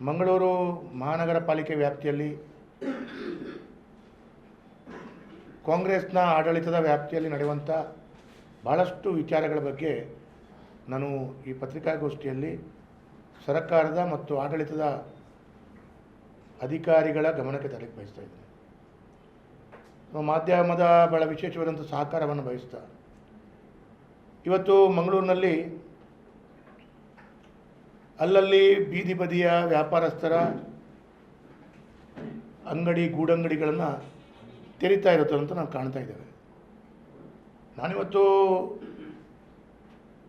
ಮಂಗಳೂರು ಮಹಾನಗರ ಪಾಲಿಕೆ ವ್ಯಾಪ್ತಿಯಲ್ಲಿ ಕಾಂಗ್ರೆಸ್ನ ಆಡಳಿತದ ವ್ಯಾಪ್ತಿಯಲ್ಲಿ ನಡೆಯುವಂಥ ಭಾಳಷ್ಟು ವಿಚಾರಗಳ ಬಗ್ಗೆ ನಾನು ಈ ಪತ್ರಿಕಾಗೋಷ್ಠಿಯಲ್ಲಿ ಸರ್ಕಾರದ ಮತ್ತು ಆಡಳಿತದ ಅಧಿಕಾರಿಗಳ ಗಮನಕ್ಕೆ ತರಲಿಕ್ಕೆ ಬಯಸ್ತಾ ಇದ್ದೇನೆ. ಮಾಧ್ಯಮದ ಬಹಳ ವಿಶೇಷವಾದಂಥ ಸಹಕಾರವನ್ನು ಬಯಸ್ತಾ. ಇವತ್ತು ಮಂಗಳೂರಿನಲ್ಲಿ ಅಲ್ಲಲ್ಲಿ ಬೀದಿ ಬದಿಯ ವ್ಯಾಪಾರಸ್ಥರ ಅಂಗಡಿ ಗೂಡಂಗಡಿಗಳನ್ನು ತೆರಿತಾ ಇರುತ್ತೆ ಅಂತ ನಾವು ಕಾಣ್ತಾ ಇದ್ದೇವೆ. ನಾನಿವತ್ತು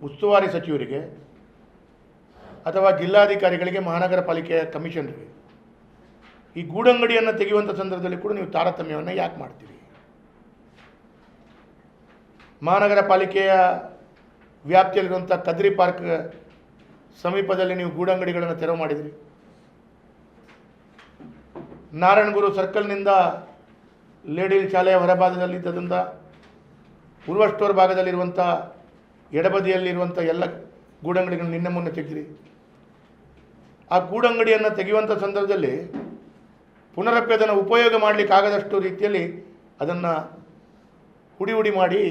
ಉಸ್ತುವಾರಿ ಸಚಿವರಿಗೆ ಅಥವಾ ಜಿಲ್ಲಾಧಿಕಾರಿಗಳಿಗೆ ಮಹಾನಗರ ಪಾಲಿಕೆಯ ಕಮಿಷನರಿಗೆ ಈ ಗೂಡಂಗಡಿಯನ್ನು ತೆಗೆಯುವಂಥ ಸಂದರ್ಭದಲ್ಲಿ ಕೂಡ ನೀವು ತಾರತಮ್ಯವನ್ನು ಯಾಕೆ ಮಾಡ್ತೀರಿ? ಮಹಾನಗರ ಪಾಲಿಕೆಯ ವ್ಯಾಪ್ತಿಯಲ್ಲಿರುವಂಥ ಕದ್ರಿ ಪಾರ್ಕ್ ಸಮೀಪದಲ್ಲಿ ನೀವು ಗೂಡಂಗಡಿಗಳನ್ನು ತೆರವು ಮಾಡಿದಿರಿ. ನಾರಾಯಣಗುರು ಸರ್ಕಲ್ನಿಂದ ಲೇಡಿಲ್ ಶಾಲೆಯ ಹೊರಭಾಗದಲ್ಲಿದ್ದರಿಂದ ಪೂರ್ವ ಸ್ಟೋರ್ ಭಾಗದಲ್ಲಿರುವಂಥ ಎಡಬದಿಯಲ್ಲಿರುವಂಥ ಎಲ್ಲ ಗೂಡಂಗಡಿಗಳನ್ನು ನಿನ್ನೆ ಮುನ್ನೆ ತೆಗೆದಿರಿ. ಆ ಗೂಡಂಗಡಿಯನ್ನು ತೆಗೆಯುವಂಥ ಸಂದರ್ಭದಲ್ಲಿ ಪುನರಪ್ಪಿ ಅದನ್ನು ಉಪಯೋಗ ಮಾಡಲಿಕ್ಕಾಗದಷ್ಟು ರೀತಿಯಲ್ಲಿ ಅದನ್ನು ಹುಡಿ ಹುಡಿ ಮಾಡಿ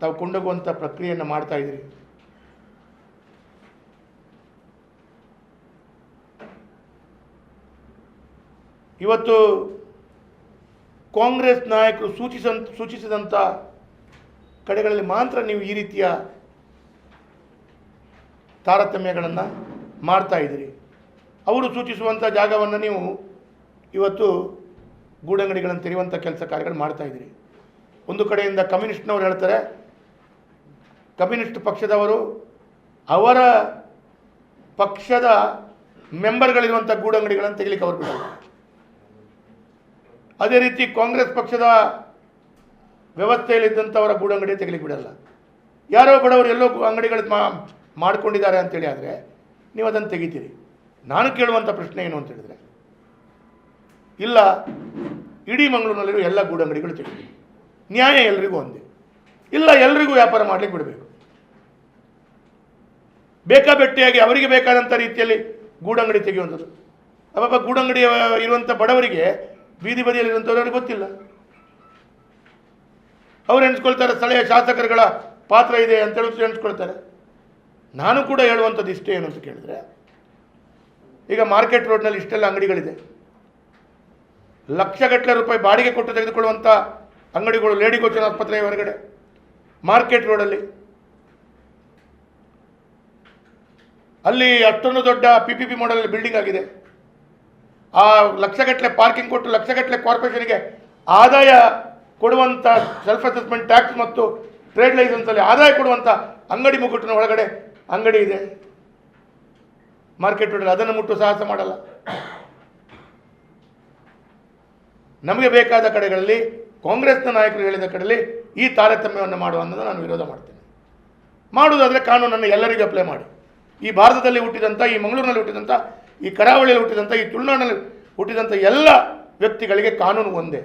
ತಾವು ಕೊಂಡೋಗುವಂಥ ಪ್ರಕ್ರಿಯೆಯನ್ನು ಮಾಡ್ತಾ ಇದ್ದೀರಿ ಇವತ್ತು ಕಾಂಗ್ರೆಸ್ ನಾಯಕರು ಸೂಚಿಸ ಸೂಚಿಸಿದಂಥ ಕಡೆಗಳಲ್ಲಿ ಮಾತ್ರ ನೀವು ಈ ರೀತಿಯ ತಾರತಮ್ಯಗಳನ್ನು ಮಾಡ್ತಾ ಇದ್ದೀರಿ. ಅವರು ಸೂಚಿಸುವಂಥ ಜಾಗವನ್ನು ನೀವು ಇವತ್ತು ಗೂಡಂಗಡಿಗಳನ್ನು ತೆರೆಯುವಂಥ ಕೆಲಸ ಕಾರ್ಯಗಳು ಮಾಡ್ತಾ ಇದ್ದೀರಿ. ಒಂದು ಕಡೆಯಿಂದ ಕಮ್ಯುನಿಸ್ಟ್ನವರು ಹೇಳ್ತಾರೆ, ಕಮ್ಯುನಿಸ್ಟ್ ಪಕ್ಷದವರು ಅವರ ಪಕ್ಷದ ಮೆಂಬರ್ಗಳಿರುವಂಥ ಗೂಡಂಗಡಿಗಳನ್ನು ತೆಗಿಲಿಕ್ಕೆ ಅವರು ಬಿಡಲ್ಲ. ಅದೇ ರೀತಿ ಕಾಂಗ್ರೆಸ್ ಪಕ್ಷದ ವ್ಯವಸ್ಥೆಯಲ್ಲಿದ್ದಂಥವರ ಗೂಡಂಗಡಿ ತೆಗಿಲಿಕ್ಕೆ ಬಿಡಲ್ಲ. ಯಾರೋ ಬಡವರು ಎಲ್ಲೋ ಅಂಗಡಿಗಳು ಮಾ, ಮಾಡ್ಕೊಂಡಿದ್ದಾರೆ ಅಂತೇಳಿ ಆದರೆ ನೀವು ಅದನ್ನು ತೆಗಿತೀರಿ. ನಾನು ಕೇಳುವಂಥ ಪ್ರಶ್ನೆ ಏನು ಅಂತ ಹೇಳಿದ್ರೆ, ಇಲ್ಲ, ಇಡೀ ಮಂಗಳೂರಿನಲ್ಲಿರೋ ಎಲ್ಲ ಗೂಡಂಗಡಿಗಳು ತೆಗಿತೀವಿ ನ್ಯಾಯ ಎಲ್ರಿಗೂ ಒಂದೇ. ಇಲ್ಲ, ಎಲ್ರಿಗೂ ವ್ಯಾಪಾರ ಮಾಡಲಿಕ್ಕೆ ಬಿಡಬೇಕು. ಬೇಕಾಬೆಟ್ಟಿಯಾಗಿ ಅವರಿಗೆ ಬೇಕಾದಂಥ ರೀತಿಯಲ್ಲಿ ಗೂಡಂಗಡಿ ತೆಗೆಯುವಂಥದ್ದು. ಅಬ್ಬಬ್ಬ ಗೂಡಂಗಡಿ ಇರುವಂಥ ಬಡವರಿಗೆ ಬೀದಿ ಬದಿಯಲ್ಲಿರುವಂಥವ್ರಿಗೆ ಗೊತ್ತಿಲ್ಲ. ಅವ್ರು ಎಣಿಸ್ಕೊಳ್ತಾರೆ, ಸ್ಥಳೀಯ ಶಾಸಕರುಗಳ ಪಾತ್ರ ಇದೆ ಅಂತ ಹೇಳಿ ಎಣಿಸ್ಕೊಳ್ತಾರೆ. ನಾನು ಕೂಡ ಹೇಳುವಂಥದ್ದು ಇಷ್ಟೇ ಏನು ಅಂತ ಕೇಳಿದ್ರೆ, ಈಗ ಮಾರ್ಕೆಟ್ ರೋಡ್ನಲ್ಲಿ ಇಷ್ಟೆಲ್ಲ ಅಂಗಡಿಗಳಿದೆ. ಲಕ್ಷಗಟ್ಟಲೆ ರೂಪಾಯಿ ಬಾಡಿಗೆ ಕೊಟ್ಟು ತೆಗೆದುಕೊಳ್ಳುವಂಥ ಅಂಗಡಿಗಳು, ಲೇಡಿ ಗೋಚನ ಆಸ್ಪತ್ರೆಯ ಹೊರಗಡೆ, ಮಾರ್ಕೆಟ್ ರೋಡಲ್ಲಿ. ಅಲ್ಲಿ ಅಷ್ಟೊಂದು ದೊಡ್ಡ P P P model building ಆಗಿದೆ. ಆ ಲಕ್ಷಗಟ್ಟಲೆ ಪಾರ್ಕಿಂಗ್ ಕೊಟ್ಟು ಲಕ್ಷಗಟ್ಟಲೆ ಕಾರ್ಪೊರೇಷನ್ಗೆ ಆದಾಯ ಕೊಡುವಂಥ ಸೆಲ್ಫ್ ಅಸೆಸ್ಮೆಂಟ್ ಟ್ಯಾಕ್ಸ್ ಮತ್ತು ಟ್ರೇಡ್ ಲೈಸೆನ್ಸಲ್ಲಿ ಆದಾಯ ಕೊಡುವಂಥ ಅಂಗಡಿ ಮುಗ್ಗಟ್ಟಿನ ಒಳಗಡೆ ಅಂಗಡಿ ಇದೆ. ಮಾರ್ಕೆಟ್ ರೋಡಲ್ಲಿ ಅದನ್ನು ಮುಟ್ಟು ಸಾಹಸ ಮಾಡಲ್ಲ. ನಮಗೆ ಬೇಕಾದ ಕಡೆಗಳಲ್ಲಿ ಕಾಂಗ್ರೆಸ್ನ ನಾಯಕರು ಹೇಳಿದ ಕಡೆಯಲ್ಲಿ ಈ ತಾರತಮ್ಯವನ್ನು ಮಾಡುವ ಅನ್ನೋದು ನಾನು ವಿರೋಧ ಮಾಡ್ತೇನೆ. ಮಾಡುವುದಾದರೆ ಕಾನೂನನ್ನು ಎಲ್ಲರಿಗೂ ಅಪ್ಲೈ ಮಾಡಿ. ಈ ಭಾರತದಲ್ಲಿ ಹುಟ್ಟಿದಂಥ ಈ ಮಂಗಳೂರಿನಲ್ಲಿ ಹುಟ್ಟಿದಂಥ ಈ ಕರಾವಳಿಯಲ್ಲಿ ಹುಟ್ಟಿದಂಥ ಈ ತುಳುನಾಡಿನಲ್ಲಿ ಹುಟ್ಟಿದಂಥ ಎಲ್ಲ ವ್ಯಕ್ತಿಗಳಿಗೆ ಕಾನೂನು ಒಂದೇ.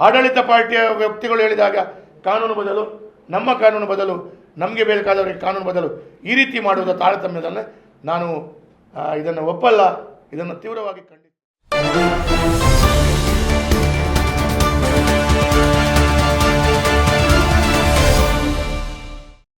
ಆಡಳಿತ ಪಾರ್ಟಿಯ ವ್ಯಕ್ತಿಗಳು ಹೇಳಿದಾಗ ಕಾನೂನು ಬದಲು, ನಮ್ಮ ಕಾನೂನು ಬದಲು, ನಮಗೆ ಬೇಕಾದವರಿಗೆ ಕಾನೂನು ಬದಲು ಈ ರೀತಿ ಮಾಡುವುದರ ತಾರತಮ್ಯದನ್ನು ನಾನು ಇದನ್ನು ಒಪ್ಪಲ್ಲ, ಇದನ್ನು ತೀವ್ರವಾಗಿ ಖಂಡಿಸ್ತೀನಿ